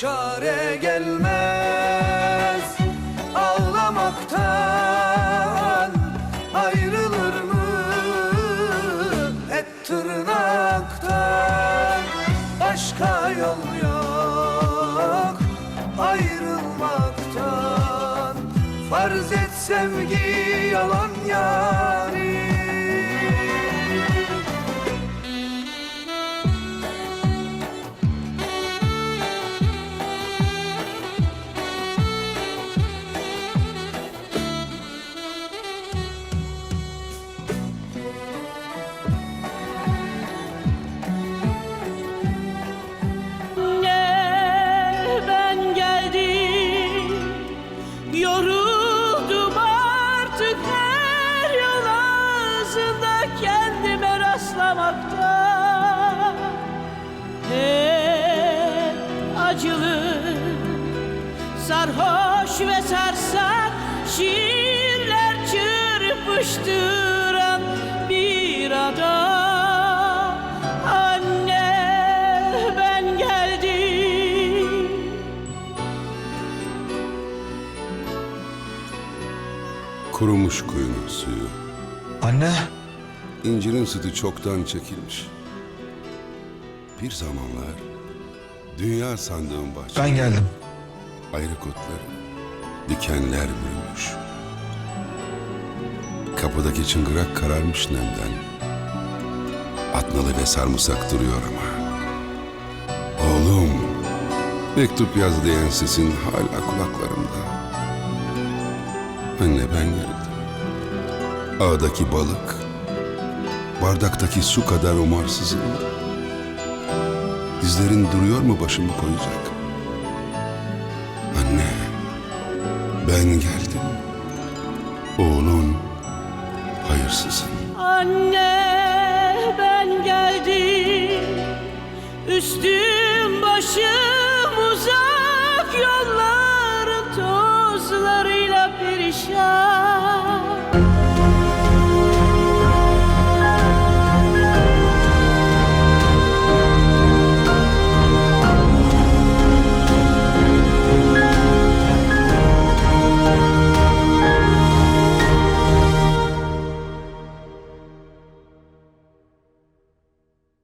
çare gelmez. Ağlamaktan ayrılır mı? Et tırnaktan. Başka yol yok ayrılmaktan. Farz et sevgi yalan ya rastlamakta Hep acılı sarhoş ve sarsak şiirler çırpıştıran bir adam Anne ben geldim Kurumuş kuyunun suyu. Anne. İncirin sütü çoktan çekilmiş. Bir zamanlar dünya sandığın bahçe. Ben geldim. Ayrık otları, dikenler bürümüş. Kapıdaki çıngırak kararmış nemden. Atnalı ve sarımsak duruyor ama. Oğlum, mektup yaz diyen sesin hala kulaklarımda. Anne ben geldim. Ağdaki balık, bardaktaki su kadar umarsızım. Dizlerin duruyor mu başımı koyacak? Anne, ben geldim. Oğlun hayırsızın. Anne